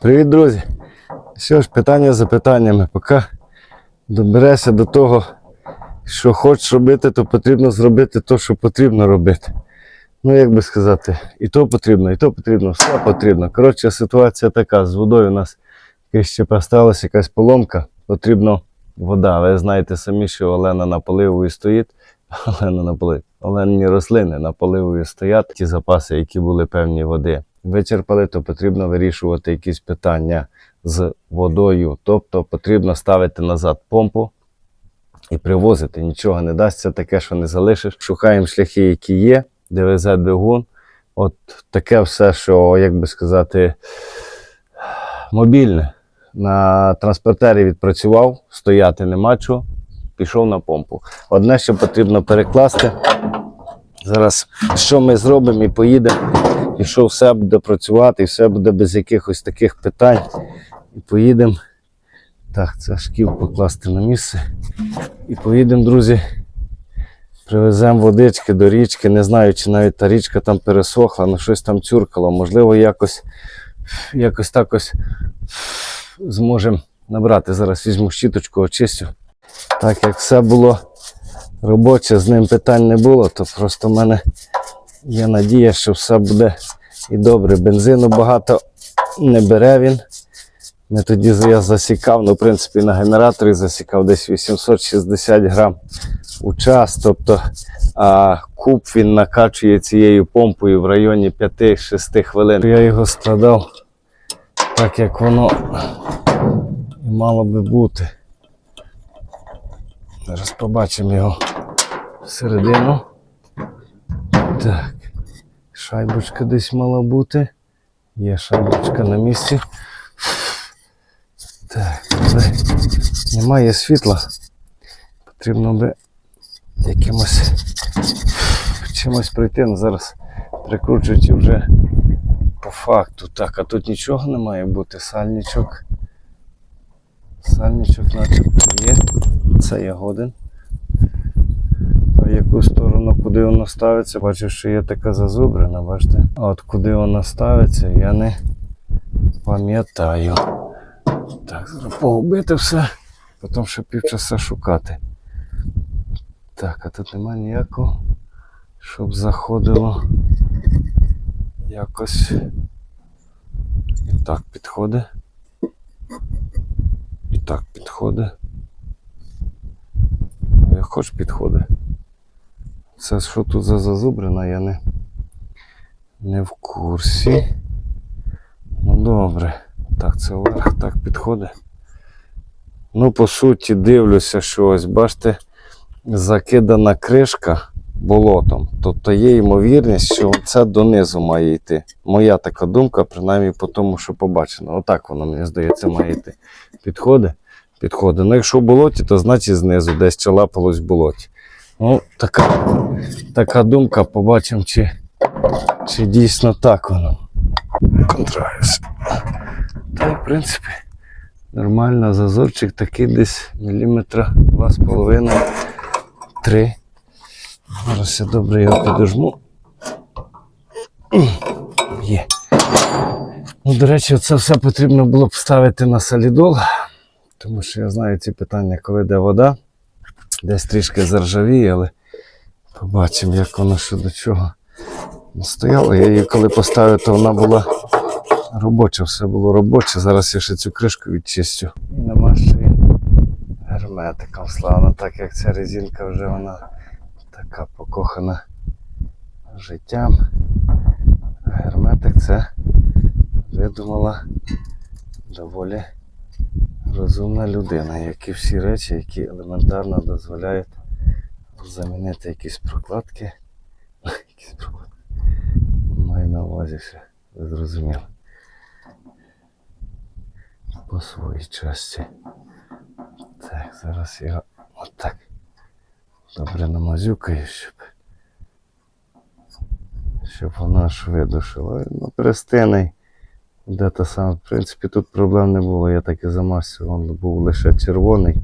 Привіт, друзі! Що ж, питання за питаннями. Поки доберешся до того, що хочеш робити, то потрібно зробити те, що потрібно робити. Ну, як би сказати, і то потрібно, і то потрібно, все потрібно. Коротше, ситуація така: з водою у нас ще сталася якась поломка, потрібно вода. Ви знаєте самі, що Олена на поливові стоїть. Олена на поливі. Олені рослини на поливові стоять ті запаси, які були певні води. Вичерпали, то потрібно вирішувати якісь питання з водою. Тобто потрібно ставити назад помпу і привозити. Нічого не дасться, таке, що не залишиш. Шукаємо шляхи, які є, де везе двигун. От таке все, що, як би сказати, мобільне. На транспортері відпрацював, стояти нема чого, пішов на помпу. Одне, що потрібно перекласти. Зараз що ми зробимо і поїдемо, і що все буде працювати, і все буде без якихось таких питань. І поїдемо. Так, це шкіл покласти на місце. І поїдемо, друзі. Привеземо водички до річки. Не знаю, чи навіть та річка там пересохла, але щось там цюркало. Можливо, якось, якось так зможемо набрати. Зараз візьму щіточку, очистю. Так як все було робоче, з ним питань не було, то просто в мене є надія, що все буде і добре. Бензину багато не бере він. Ми тоді я засікав, ну, в принципі, на генераторі засікав десь 860 грам у час. Тобто а куб він накачує цією помпою в районі 5-6 хвилин. Я його складав так, як воно і мало би бути. Зараз побачимо його всередину. Так. Шайбочка десь мала бути. Є шайбочка на місці. Так, але немає світла. Потрібно би якимось чимось прийти. Ну, зараз прикручують вже по факту. Так, а тут нічого не має бути. Сальничок. Сальничок начебто є. Це є годин. В яку сторону, куди воно ставиться, бачу, що є така зазубрина, бачите? А от куди вона ставиться, я не пам'ятаю. Так, зараз погубити все, потім ще півчаса шукати. Так, а тут немає ніякого, щоб заходило якось. І так підходить. І так підходить. Хоч підходить. Це що тут за зазубрина, я не, не в курсі. Ну добре. Так, це вверх так підходить. Ну, по суті, дивлюся, що ось, бачите, закидана кришка болотом. Тобто є ймовірність, що це донизу має йти. Моя така думка, принаймні по тому, що побачено. Отак воно, мені здається, має йти. Підходить? Підходить. Ну, якщо в болоті, то значить знизу десь чалапалось в болоті. Ну, така, така думка, побачимо, чи, чи дійсно так воно. Контраюсь. Та й в принципі нормально, зазорчик такий десь міліметра два з половиною, три. Зараз я добре його підожму. Є. Ну, до речі, це все потрібно було б ставити на солідол, тому що я знаю ці питання, коли йде вода, десь трішки заржавіє, але побачимо, як воно що до чого стояло. Я її коли поставив, то вона була робоче, все було робоче. Зараз я ще цю кришку відчистю. І намащую герметиком. Славно, так як ця резинка вже вона така покохана життям. Герметик це видумала доволі розумна людина, як і всі речі, які елементарно дозволяють замінити якісь прокладки. Якісь прокладки. Маю на увазі все, ви зрозуміли по своїй часті. Так, зараз його отак добре намазюкаю, щоб, щоб воно аж видушило. Ну, перестиний. Де та саме, в принципі, тут проблем не було, я так і замасив, він був лише червоний.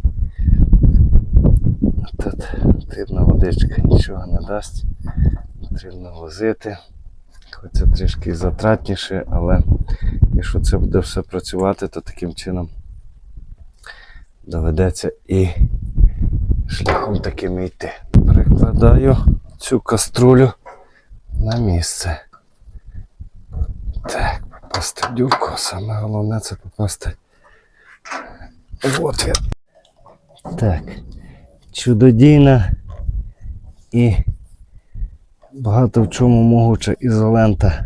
Тут потрібна водичка нічого не дасть. Потрібно возити. Хоч це трішки затратніше, але якщо це буде все працювати, то таким чином доведеться і шляхом таким йти. Перекладаю цю каструлю на місце. Так, попасти в дюрку. Саме головне це попасти в отвір. Так. Чудодійна і багато в чому могуча ізолента.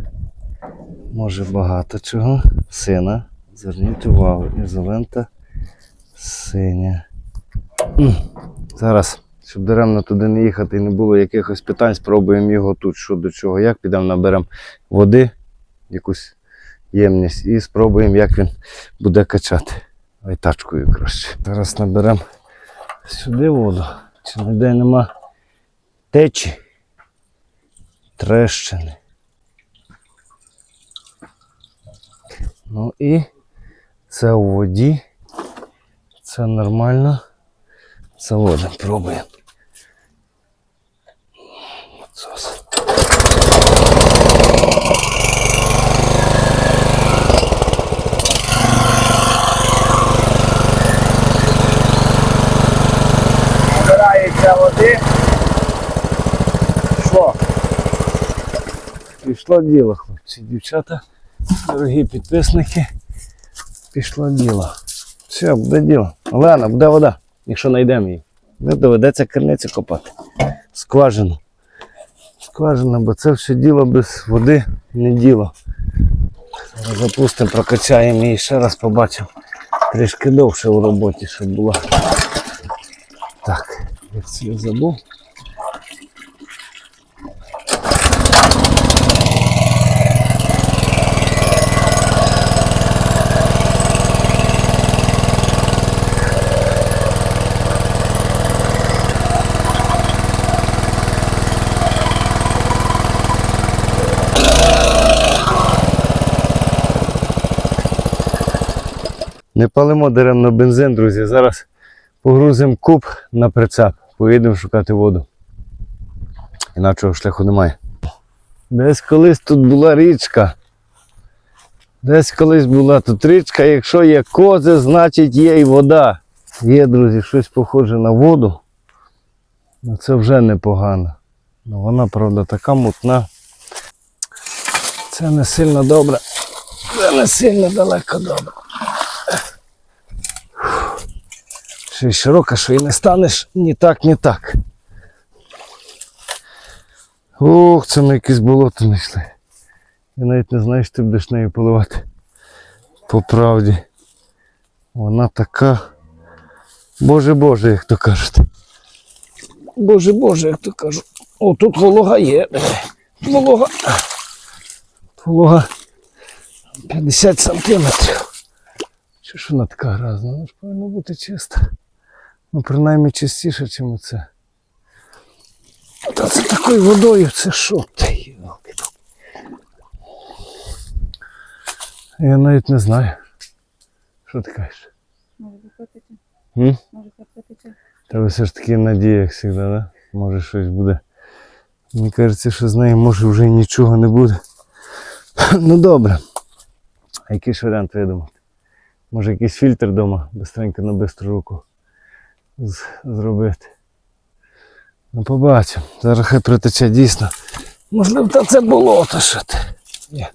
Може багато чого. Сина. Зверніть увагу, ізолента синя. Зараз, щоб даремно туди не їхати і не було якихось питань, спробуємо його тут, що до чого, як підемо, наберемо води, якусь ємність, і спробуємо, як він буде качати. Ай тачкою краще. Зараз наберемо сюди воду. Чи ніде нема течі, трещини. Ну і це у воді. Це нормально. Заводимо, пробуємо. Отсос. Набирається води. Що? Пішло діло, хлопці, дівчата, дорогі підписники. Пішло діло. Все, буде діло. Олена, буде вода, якщо знайдемо її. Не доведеться керницю копати. Скважину. Скважина, бо це все діло без води не діло. Запустимо, прокачаємо її ще раз побачимо. Трішки довше у роботі, щоб була. Так, я це я забув. Не палимо даремно бензин, друзі. Зараз погрузимо куб на прицеп, поїдемо шукати воду. Іначого шляху немає. Десь колись тут була річка. Десь колись була тут річка. Якщо є кози, значить є і вода. Є, друзі, щось похоже на воду. Ну це вже непогано. Ну, вона, правда, така мутна. Це не сильно добре. Це не сильно далеко добре. Ще й широка, що і не станеш ні так, ні так. Ох, це ми якесь болото знайшли. Я навіть не знаю, що ти будеш нею поливати. По правді. Вона така. Боже Боже, як то кажуть. Боже Боже, як то кажуть. О, тут волога є. Волога. Волога 50 сантиметрів. Чи ж вона така грязна? Вона ж повинна бути чиста. Ну, принаймні чистіше, ніж оце. Та це такою водою, це що ти? Я навіть не знаю. Що ти кажеш? Може виходити? Може виходити? Та все ж таки надія, як завжди, да? Може щось буде. Мені кажеться, що з нею може вже нічого не буде. Ну добре. А який ж варіант видумати? Може якийсь фільтр вдома, бистренько на бистру руку зробити. Ну побачимо. Зараз хай притече дійсно. Можливо, та це болото що ти. Я,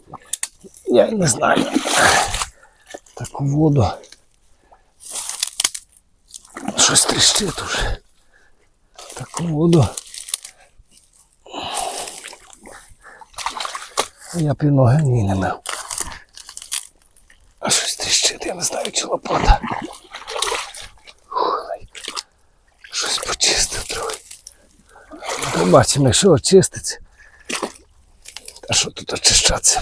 я не знаю. Таку воду. Щось тріщить уже. Таку воду. Я і ноги в ній не мив. А щось тріщить, я не знаю, чи лопата. Щось почистив трохи. Побачимо, якщо очиститься. А що тут очищатися?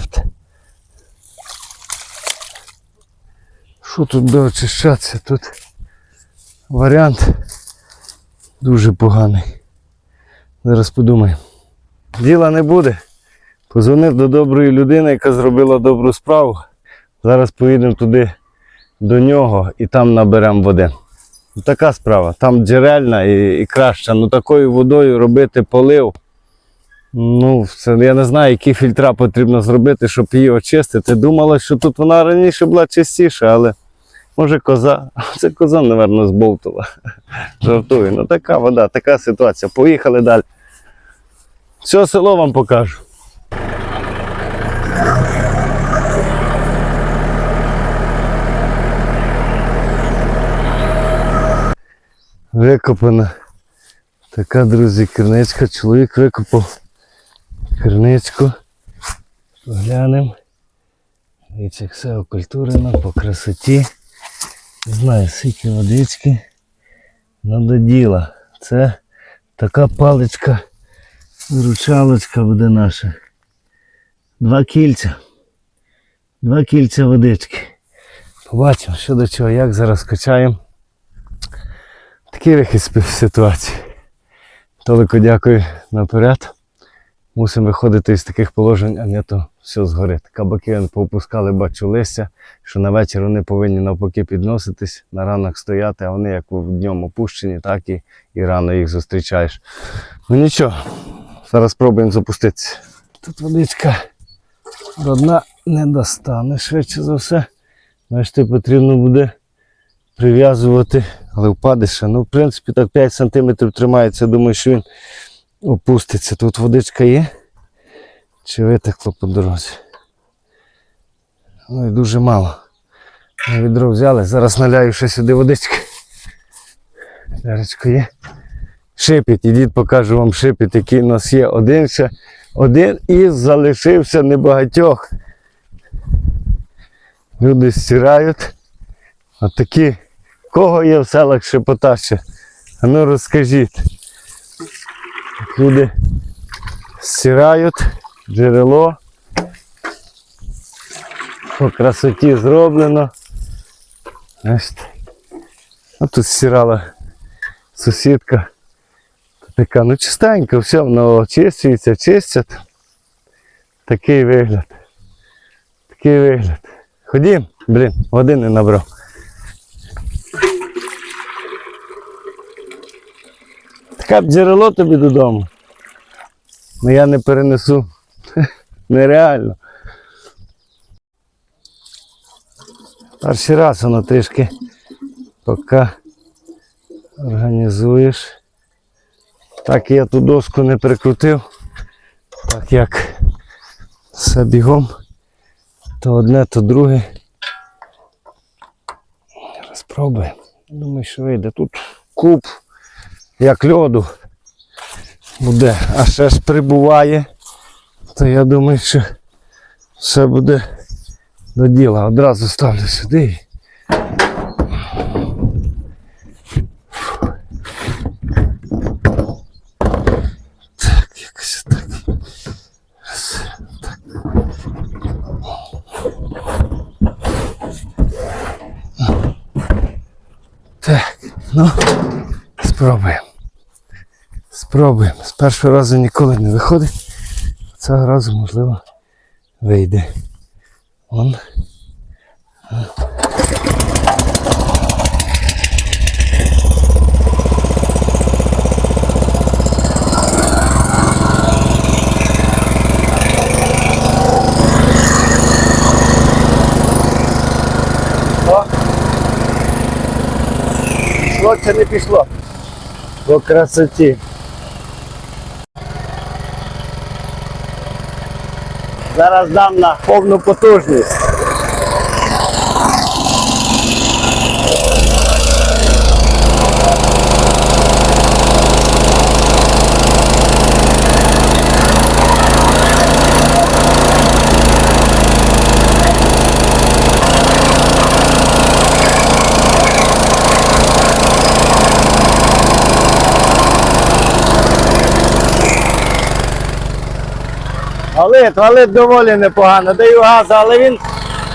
Що тут буде очищатися? Тут варіант дуже поганий. Зараз подумаємо. Діла не буде. Позвонив до доброї людини, яка зробила добру справу. Зараз поїдемо туди до нього і там наберемо води. Ну, Така справа. Там джерельна і, і краща. Ну такою водою робити полив. Ну, це я не знаю, які фільтра потрібно зробити, щоб її очистити. Думала, що тут вона раніше була чистіша, але може коза. Це коза, мабуть, збовтала. Жартую. Ну така вода, така ситуація. Поїхали далі. Все село вам покажу. Викопана така, друзі, керничка. Чоловік викопав керничку. Поглянемо. І це все окультурено по красоті. Не знаю, скільки водички. Ну до діла. Це така паличка, виручалочка буде наша. Два кільця. Два кільця водички. Побачимо, що до чого, як зараз качаємо. Такий вихід з ситуації. Толику дякую наперед. Мусимо виходити із таких положень, а не то все згорить. Кабаки повпускали, бачу листя, що на вечір вони повинні навпаки підноситись, на ранок стояти, а вони як днем опущені, так і, і рано їх зустрічаєш. Ну нічого, зараз спробуємо запуститися. Тут водичка родна не достане швидше за все. Бачите, потрібно буде прив'язувати, але впаде ще. Ну, в принципі, так 5 см тримається, думаю, що він опуститься. Тут водичка є. Чи витекло по дорозі? Ну і дуже мало. Відро взяли. Зараз наляю ще сюди водички. Ярочко є. Шипіт, ідіть покажу вам шипіт, який у нас є. Один ще, один із залишився небагатьох. Люди стирають. Отакі. Кого є в селах шепотаще? А ну розкажіть. Люди стирають джерело. По красоті зроблено. А тут стирала сусідка. Така, ну чистенько, все, воно очищується, чистять. Такий вигляд. Такий вигляд. Ходім, блін, води не набрав. Таке б джерело тобі додому. Ну я не перенесу. Нереально. Перший раз воно трішки поки організуєш. Так я ту доску не прикрутив, так як все бігом, то одне, то друге. Спробуємо. Думаю, що вийде. Тут куб, як льоду буде, а ще ж прибуває, то я думаю, що все буде до діла. Одразу ставлю сюди. Так, якось так. Так, ну, спробуємо. Спробуємо. З першого разу ніколи не виходить. Цього разу, можливо, вийде. Он. Чи не пішло? По красоті. Зараз дам на повну потужність. Валит, валит доволі непогано, даю газ, але він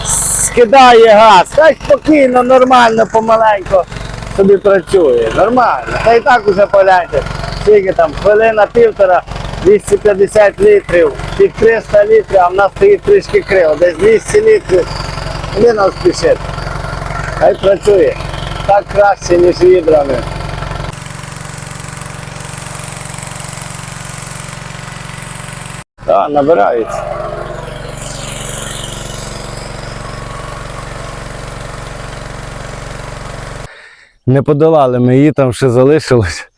скидає газ. Так спокійно, нормально, помаленько собі працює. Нормально. Та і так уже погляньте. Скільки там, хвилина півтора, 250 літрів, під 300 літрів, а в нас стоїть трішки криво, десь 200 літрів. Куди нам спішити? Хай працює. Так краще, ніж відрами. Да, набирається. Не подолали ми її, там ще залишилось.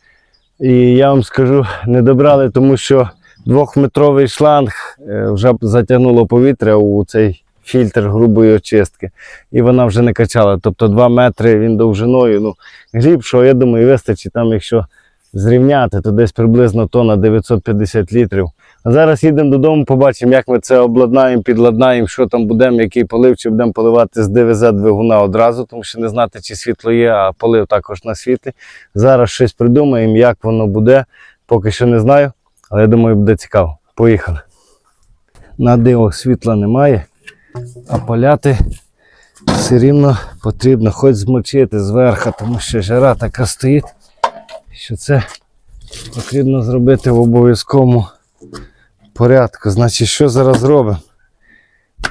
І я вам скажу, не добрали, тому що двохметровий шланг е, вже затягнуло повітря у цей фільтр грубої очистки. І вона вже не качала. Тобто 2 метри він довжиною. Ну, глибшого, я думаю, вистачить там, якщо зрівняти, то десь приблизно тонна 950 літрів. А зараз їдемо додому, побачимо, як ми це обладнаємо, підладнаємо, що там будемо, який полив, чи будемо поливати з ДВЗ двигуна одразу, тому що не знати, чи світло є, а полив також на світлі. Зараз щось придумаємо, як воно буде. Поки що не знаю, але я думаю, буде цікаво. Поїхали. На диво світла немає, а поляти все рівно потрібно хоч змочити зверху, тому що жара така стоїть, що це потрібно зробити в обов'язковому порядку. Значить, що зараз робимо?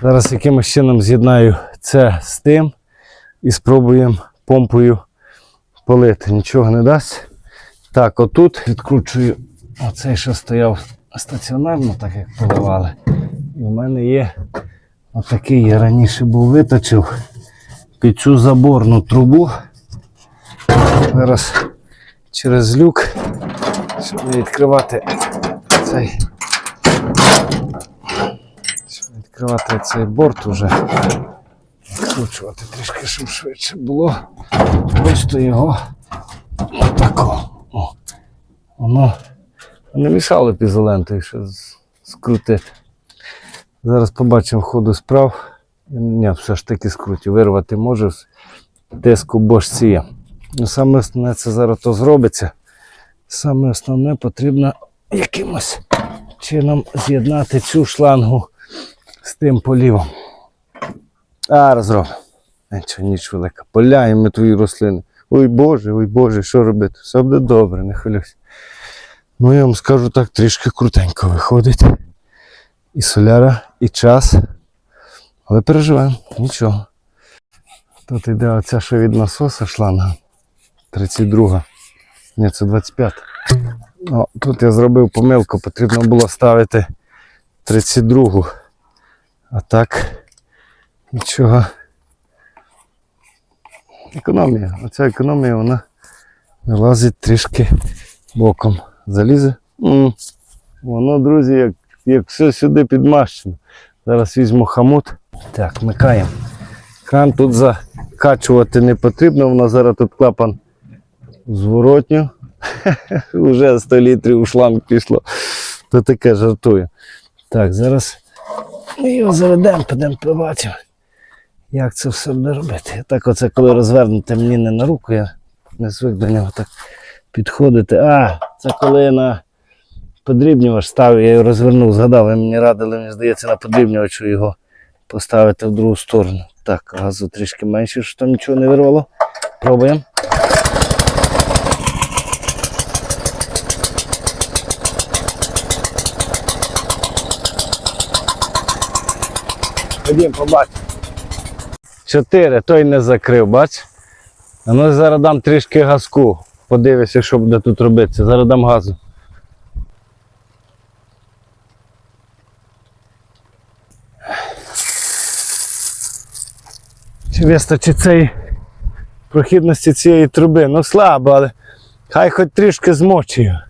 Зараз якимось чином з'єднаю це з тим і спробуємо помпою полити. Нічого не дасть. Так, отут відкручую оцей, що стояв стаціонарно, так як поливали. І в мене є отакий, я раніше був виточив під цю заборну трубу. Зараз через люк, щоб не відкривати цей. Щоб не відкривати цей борт уже. Відкручувати трішки, щоб швидше було. Просто його отако. О. Воно не мішало б ізолентою ще скрутити. Зараз побачимо ходу справ. Ні, все ж таки скрутю. Вирвати можу. Тиску бошці є. Ну, саме основне це зараз то зробиться. Саме основне потрібно якимось чином з'єднати цю шлангу з тим полівом. А, розробимо. Нічого, ніч велика. Поляємо твої рослини. Ой Боже, ой Боже, що робити? Все буде добре, не хвилюйся. Ну, я вам скажу так, трішки крутенько виходить. І соляра, і час. Але переживаємо, нічого. Тут йде оця, що від насоса шланга. 32. Ні, це 25. Ну, тут я зробив помилку, потрібно було ставити 32. А так нічого. Економія. Оця економія вона вилазить трішки боком. Залізе. Воно, друзі, як, як все сюди підмащено. Зараз візьму хамут. Так, вмикаємо. Кран тут закачувати не потрібно, воно зараз тут клапан зворотню. Уже 100 літрів у шланг пішло. То таке жартую. Так, зараз ми його заведемо, підемо побачимо, як це все буде робити. Так оце коли розвернути мені не на руку, я не звик до нього так підходити. А, це коли на подрібнювач ставив, я його розвернув, згадав, ви мені радили, мені здається, на подрібнювачу його поставити в другу сторону. Так, газу трішки менше, щоб там нічого не вирвало. Пробуємо. Ходім, побачимо. Чотири, той не закрив, бач? А ну зараз дам трішки газку. Подивися, що буде тут робитися. Зараз дам газу. Чи вистачить цієї прохідності цієї труби? Ну слабо, але хай хоч трішки змочує.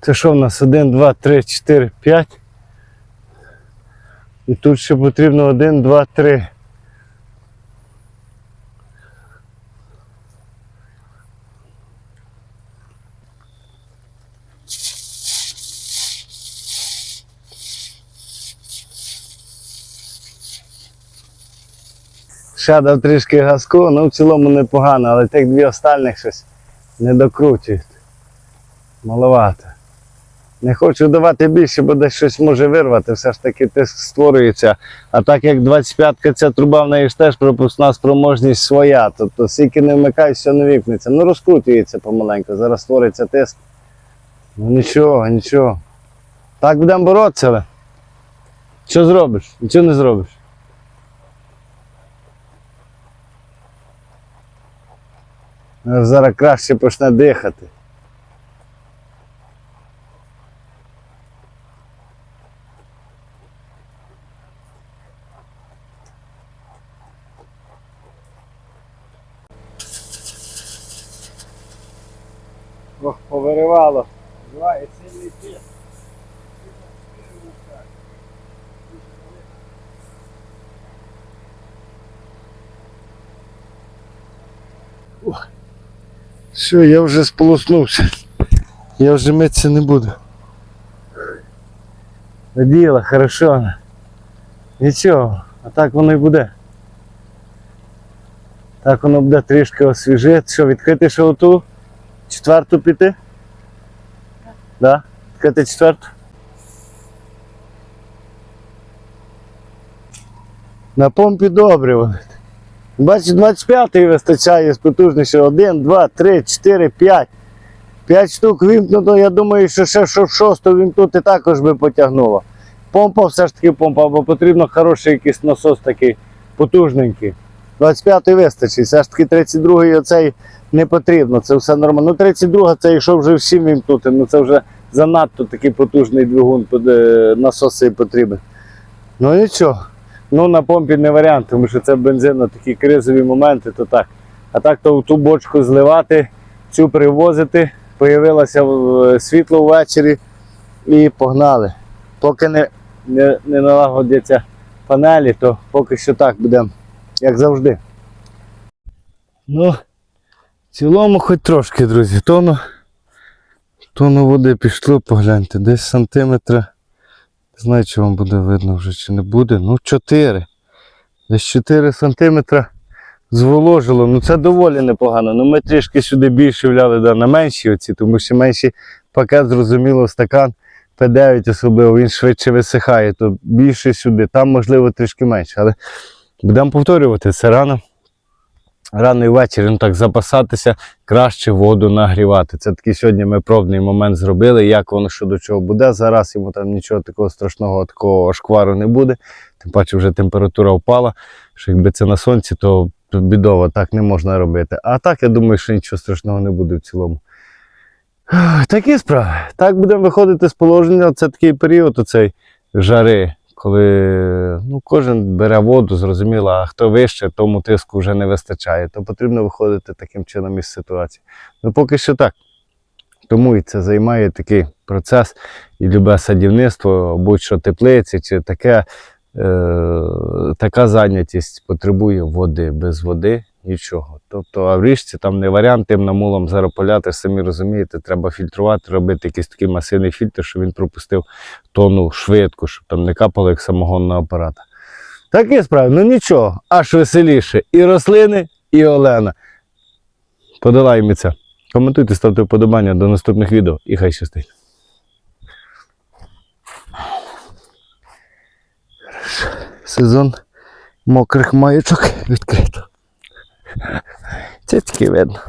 Це що в нас? 1, 2, 3, 4, 5. І тут ще потрібно 1, 2, 3. Ще трішки газку, ну в цілому непогано, але тих дві остальних щось не докручують. Маловато. Не хочу давати більше, бо десь щось може вирвати, все ж таки тиск створюється. А так як 25-ка ця труба в неї ж теж пропускна спроможність своя. Тобто скільки не вмикаєш, не вікнеться. Ну розкрутюється помаленьку, зараз створиться тиск. Ну нічого, нічого. Так будемо боротися. але Що зробиш? Нічого не зробиш. Зараз краще почне дихати. Ох, повиривало. Буває сильний піс. Ох. Все, я вже сполоснувся. Я вже митися не буду. Наділа, хорошо. Нічого, а так воно і буде. Так воно буде трішки освіжити. Що, відкрити оту? Четверту піти? Да? Відкрити четверту? На помпі добре вони. Бачиш, 25-й вистачає з потужніше. 1, 2, 3, 4, 5. 5 штук вимкнуто, я думаю, що ще шосту вимкнути також би потягнуло. Помпа все ж таки помпа, бо потрібно хороший якийсь насос такий потужненький. 25-й вистачить, все ж таки 32-й оцей не потрібно, це все нормально. Ну 32 це якщо вже всім вімкнути, ну це вже занадто такий потужний двигун е, насос цей потрібен. Ну нічого. Ну на помпі не варіант, тому що це бензин на такі кризові моменти, то так. А так то в ту бочку зливати, цю привозити, появилося е, світло ввечері і погнали. Поки не, не, не налагодяться панелі, то поки що так будемо, як завжди. Ну, в цілому хоч трошки, друзі. Тону, тону води пішло, погляньте, десь сантиметра. Не знаю, чи вам буде видно вже, чи не буде. Ну, 4. Десь 4 сантиметра зволожило. Ну це доволі непогано. Ну ми трішки сюди більше вляли да, на менші оці, тому що менший пакет, зрозуміло, стакан П9 особливо, він швидше висихає, то більше сюди. Там, можливо, трішки менше. Але будемо повторювати це рано. Рано і ввечері ну, так запасатися, краще воду нагрівати. Це такий сьогодні ми пробний момент зробили. Як воно що до чого буде. Зараз йому там нічого такого страшного, такого шквару не буде. Тим паче вже температура впала. Що якби це на сонці, то бідово так не можна робити. А так я думаю, що нічого страшного не буде в цілому. Такі справи. Так будемо виходити з положення. Це такий період оцей жари, коли ну, кожен бере воду, зрозуміло, а хто вище, тому тиску вже не вистачає. То потрібно виходити таким чином із ситуації. Ну поки що так. Тому і це займає такий процес і любе садівництво, будь-що теплиці чи таке, е, така зайнятість потребує води. Без води нічого. Тобто, а в річці там не варіант тим намулом зараз поляти, самі розумієте, треба фільтрувати, робити якийсь такий масивний фільтр, щоб він пропустив тону швидко, щоб там не капало як самогонного апарата. Такі справи, ну нічого, аж веселіше. І рослини, і Олена. Подолаємо це. Коментуйте, ставте вподобання до наступних відео і хай щастить. Сезон мокрих маючок відкрито. Це таки видно.